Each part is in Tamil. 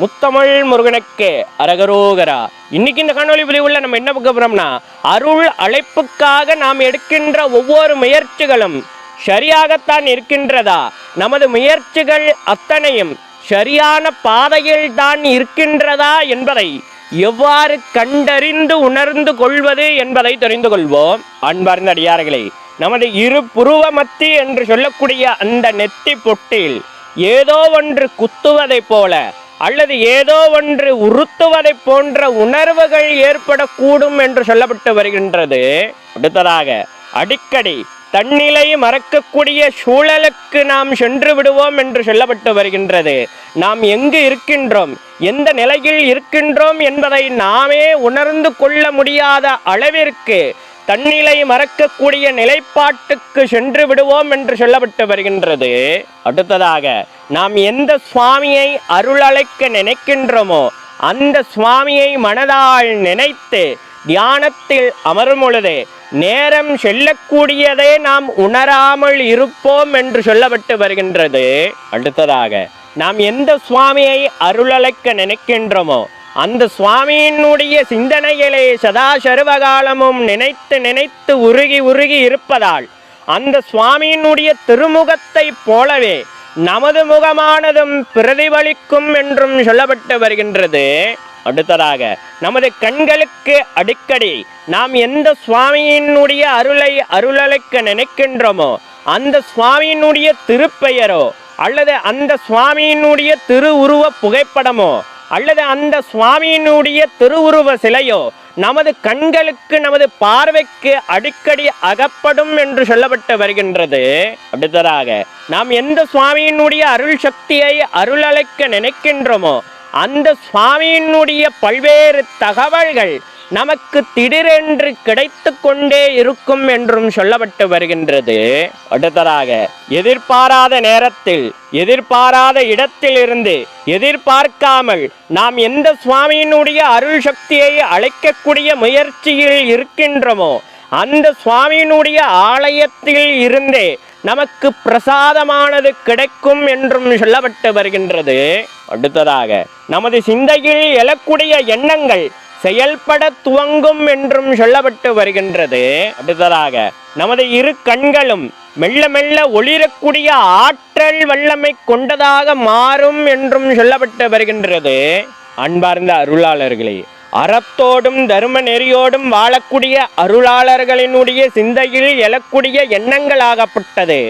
முத்தமிழ் முருகனுக்கு அரகரோகரா. இன்னைக்கு இந்த காணொளி பதிவுல நம்ம என்ன பார்க்க போறோம்னா அருள் அழைப்புக்காக நாம் எடுக்கின்ற ஒவ்வொரு முயற்சிகளும் சரியாகத்தான் இருக்கின்றதா? நமது முயற்சிகள் அத்தனையும் சரியான பாதையில் தான் இருக்கின்றதா என்பதை எவ்வாறு கண்டறிந்து உணர்ந்து கொள்வது என்பதை தெரிந்து கொள்வோம். அன்பார்ந்த அடியார்களே நமது இரு புருவ மத்தி என்று சொல்லக்கூடிய அந்த நெத்தி பொட்டில் ஏதோ ஒன்று குத்துவதைப் போல அல்லது ஏதோ ஒன்று உறுத்துவதைப் போன்ற உணர்வுகள் ஏற்படக்கூடும் என்று சொல்லப்பட்டு வருகின்றது. அடுத்ததாக அடிக்கடி தன்னிலை மறக்கக்கூடிய சூழலுக்கு நாம் சென்று விடுவோம் என்று சொல்லப்பட்டு வருகின்றது. நாம் எங்கு இருக்கின்றோம்? எந்த நிலையில் இருக்கின்றோம் என்பதை நாமே உணர்ந்து கொள்ள முடியாத அளவிற்கு தன்னிலை மறக்கக்கூடிய நிலைப்பாட்டுக்கு சென்று விடுவோம் என்று சொல்லப்பட்டு வருகின்றது. அடுத்ததாக நாம் எந்த சுவாமியை அருளழைக்க நினைக்கின்றோமோ அந்த சுவாமியை மனதால் நினைத்து தியானத்தில் அமரும் பொழுது நேரம் செல்லக்கூடியதே நாம் உணராமல் இருப்போம் என்று சொல்லப்பட்டு வருகின்றது. அடுத்ததாக நாம் எந்த சுவாமியை அருளழைக்க நினைக்கின்றோமோ அந்த சுவாமியினுடைய சிந்தனைகளே சதா சர்வகாலமும் நினைத்து நினைத்து உருகி உருகி இருப்பதால் அந்த சுவாமியினுடைய திருமுகத்தை போலவே நமது முகமானதும் பிரதிபலிக்கும் என்றும் சொல்லப்பட்டு வருகின்றது. அடுத்ததாக நமது கண்களுக்கு அடிக்கடி நாம் எந்த சுவாமியினுடைய அருளை அருளலைக்க நினைக்கின்றோமோ அந்த சுவாமியினுடைய திருப்பெயரோ அல்லது அந்த சுவாமியினுடைய திருவுருவ புகைப்படமோ அல்லது அந்த சுவாமியினுடைய திருவுருவ சிலையோ நமது கண்களுக்கு நமது பார்வைக்கு அடிக்கடி அகப்படும் என்று சொல்லப்பட்டு வருகின்றது. அடுத்ததாக நாம் எந்த சுவாமியினுடைய அருள் சக்தியை அருளழைக்க நினைக்கின்றோமோ அந்த சுவாமியினுடைய பல்வேறு தகவல்கள் நமக்கு திடீரென்று கிடைத்து கொண்டே இருக்கும் என்றும் சொல்லப்பட்டு வருகின்றது. அடுத்ததாக எதிர்பாராத நேரத்தில் எதிர்பாராத இடத்திலிருந்து எதிர்பார்க்காமல் நாம் எந்த சுவாமியினுடைய அருள் சக்தியை அழைக்கக்கூடிய முயற்சியில் இருக்கின்றோமோ அந்த சுவாமியினுடைய ஆலயத்தில் இருந்தே நமக்கு பிரசாதமானது கிடைக்கும் என்றும் சொல்லப்பட்டு வருகின்றது. அடுத்ததாக நமது சிந்தையில் எழக்கூடிய எண்ணங்கள் செயல்பட துவங்கும் என்றும் சொல்லப்பட்டு வருகின்றது. அடுத்ததாக நமது இரு கண்களும் மெல்ல மெல்ல ஒளிரக்கூடிய ஆற்றல் வல்லமை கொண்டதாக மாறும் என்றும் சொல்லப்பட்டு வருகின்றது. அன்பார்ந்த அருளாளர்களே அறத்தோடும் தர்ம நெறியோடும் வாழக்கூடிய அருளாளர்களினுடைய சிந்தையில் எழக்கூடிய எண்ணங்களாகப்பட்டது.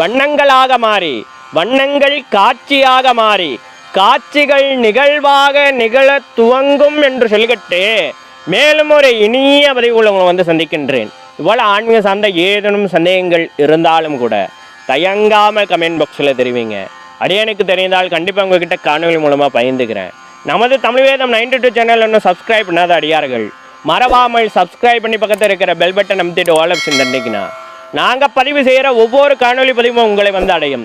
வண்ணங்களாக மாறி வண்ணங்கள் காட்சியாக மாறி காட்சிகள் நிகழ்வாக நிகழ துவங்கும் என்று சொல்லிக்கிட்டு மேலும் ஒரு இனிய பதிவுகளை உங்களை வந்து சந்திக்கின்றேன். இவ்வளோ ஆன்மீக சார்ந்த ஏதேனும் சந்தேகங்கள் இருந்தாலும் கூட தயங்காமல் கமெண்ட் பாக்ஸில் தெரிவிங்க. அடியனுக்கு தெரிந்தால் கண்டிப்பாக உங்ககிட்ட காணொலி மூலமாக பயந்துக்கிறேன். நமது Tamil Vedam ninety two channel இன்னும் சப்ஸ்கிரைப் பண்ணாத அடியார்கள் மறவாமல் சப்ஸ்கிரைப் பண்ணி பக்கத்தில் இருக்கிற பெல் பட்டன் அமுத்திட்டு ஆல் ஆப்ஷன் தண்டிக்கினா நாங்கள் பதிவு செய்கிற ஒவ்வொரு காணொலி பதிவும் உங்களை வந்து அடையும்.